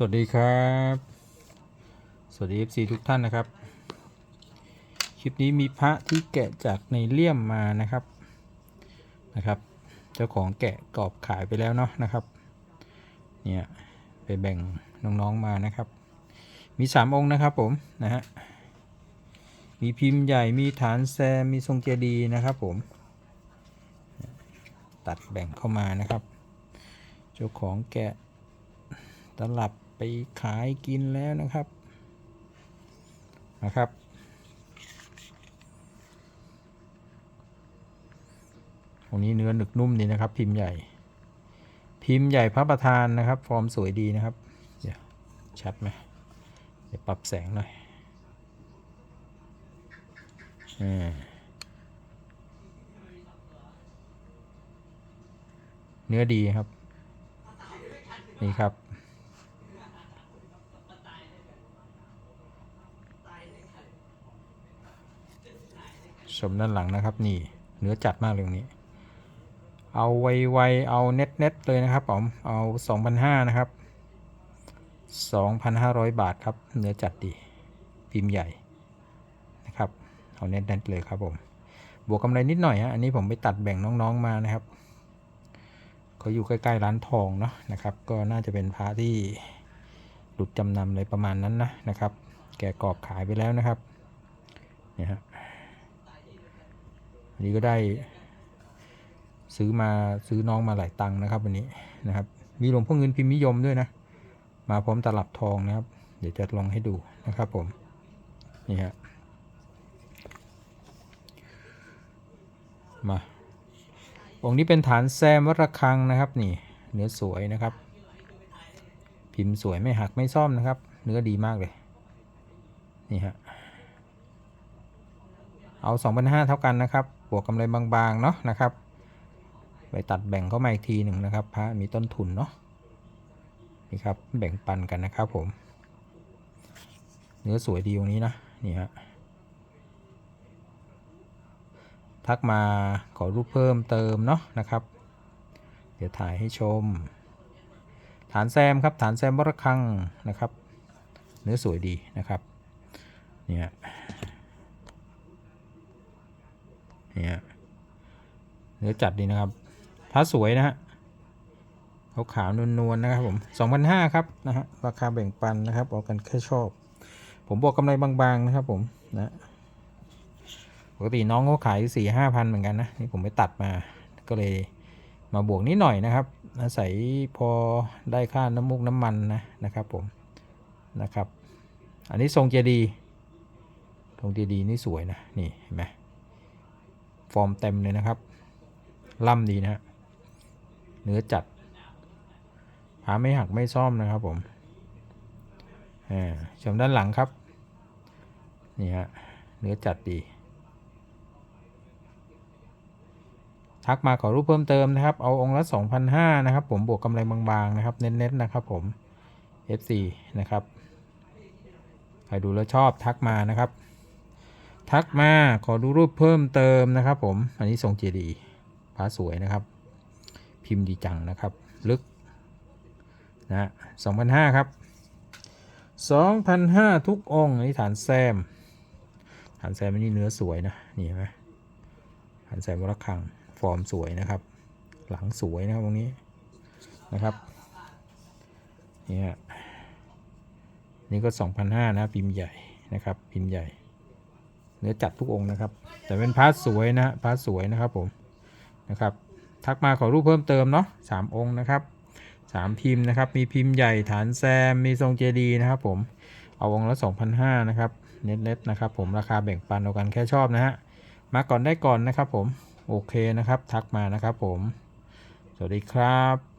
สวัสดีครับ สวัสดี FC ทุกท่านนะครับ คลิปนี้มีพระที่แกะจากในเลี่ยมมานะครับนะครับ เจ้าของแกะกรอบขายไปแล้วเนาะนะครับเนี่ยไปแบ่งน้องๆมานะครับ มี 3 องค์นะครับผมนะฮะมีพิมพ์ใหญ่มีฐานแซมมีทรงเจดีย์นะครับผม ตัดแบ่งเข้ามานะครับ เจ้าของแกะตลับ ไปขายกินแล้วนะครับนะครับ ตรงนี้เนื้อหนึกนุ่มดีนะครับ พิมพ์ใหญ่ พิมพ์ใหญ่พระประธานนะครับ ฟอร์มสวยดีนะครับ เดี๋ยวชัดไหมเดี๋ยวปรับแสงหน่อยอ่าเนื้อดีครับ นี่ครับ ชมด้านหลังนะครับ นี่เนื้อจัดมากเลยตรงนี้ เอาไวๆเอาเน็ตเน็ตๆเลยนะครับผมเอา2,500นะครับ 2,500 บาทครับ เนื้อจัดดีพิมพ์ใหญ่นะครับ เอาเน็ตเน็ตๆเลยครับผมบวกกำไรนิดหน่อยฮะอันนี้ผมไปตัดแบ่งน้องๆมานะครับเขาอยู่ใกล้ๆร้านทองเนาะนะครับ ก็น่าจะเป็นพระที่หลุดจำนำอะไรประมาณนั้นนะนะครับ แกกรอบขายไปแล้วนะครับเนี่ยฮะ อันนี้ก็ได้ ซื้อมาซื้อน้องมาหลายตังค์นะครับ วันนี้นะครับ มีหลวงพ่อเงินพิมพ์นิยมด้วยนะ มาพร้อมตลับทองนะครับ เดี๋ยวจะลองให้ดูนะครับผมนี่ฮะมาองค์นี้เป็นฐานแซมวัดระฆังนะครับนี่ เนื้อสวยนะครับ พิมพ์สวยไม่หักไม่ซ่อมนะครับ เนื้อดีมากเลยนี่ฮะเอา 2,500 เท่ากันนะครับ บวกกำไรบางๆเนาะนะครับ ไปตัดแบ่งเข้ามาอีกทีหนึ่งนะครับพระมีต้นทุนเนาะนี่ครับแบ่งปันกันนะครับผม เนื้อสวยดีตรงนี้นะนี่ฮะทักมาขอรูปเพิ่มเติมเนาะนะครับ เดี๋ยวถ่ายให้ชม ฐานแซมครับฐานแซมบรคังนะครับ เนื้อสวยดีนะครับเนี่ย เนี่ยเนื้อจัดดีนะครับพระสวยนะฮะขาขาวนวลๆนะครับผม2,500ครับนะฮะราคาแบ่งปันนะครับเอากันแค่ชอบ ผมบอกกำไรบางๆนะครับผมนะปกติน้องเขาขายสี่ห้าพันเหมือนกันนะนี่ผมไปตัดมาก็เลยมาบวกนิดหน่อยนะครับอาศัยพอได้ค่าน้ำมูกน้ำมันนะนะครับผมนะครับ อันนี้ทรงเจดีทรงเจดีนี่สวยนะนี่เห็นไหม ฟอร์มเต็มเลยนะครับล่ำดีนะฮะเนื้อจัดผาไม่หักไม่ซ่อมนะครับผมชมด้านหลังครับนี่ฮะเนื้อจัดดี ทักมาขอรูปเพิ่มเติมนะครับ เอาองค์ละ2,500นะครับ ผมบวกกำไรบางๆนะครับ เน้นๆนะครับผม FC นะครับ ใครดูแล้วชอบทักมานะครับ ทักมาขอดูรูปเพิ่มเติมนะครับ ผม อันนี้ทรงเจดีพระสวยนะครับ พิมพ์ดีจังนะครับ ลึกนะ2,500ครับ2,500ทุกองค์อันนี้ฐานแซม ฐานแซมอันนี้เนื้อสวยนะนี่เห็นไหมฐานแซมวรคังฟอร์มสวยนะครับ หลังสวยนะครับตรงนี้นะครับนี่ฮะนี่ก็ 2,500นะ พิมพ์ใหญ่นะครับ พิมพ์ใหญ่ เนื้อจัดทุกองค์นะครับ แต่เป็นพาร์ทสวยนะพาร์ทสวยนะครับผมนะครับ ทักมาขอรูปเพิ่มเติมเนาะสามองค์นะครับสามพิมพ์นะครับ มีพิมพ์ใหญ่ฐานแซม มีทรงเจดีย์นะครับผม เอาองค์ละ2,500นะครับ เน็ตๆนะครับผม ราคาแบ่งปันเอากันแค่ชอบนะฮะ มาก่อนได้ก่อนนะครับผม โอเคนะครับ ทักมานะครับผม สวัสดีครับ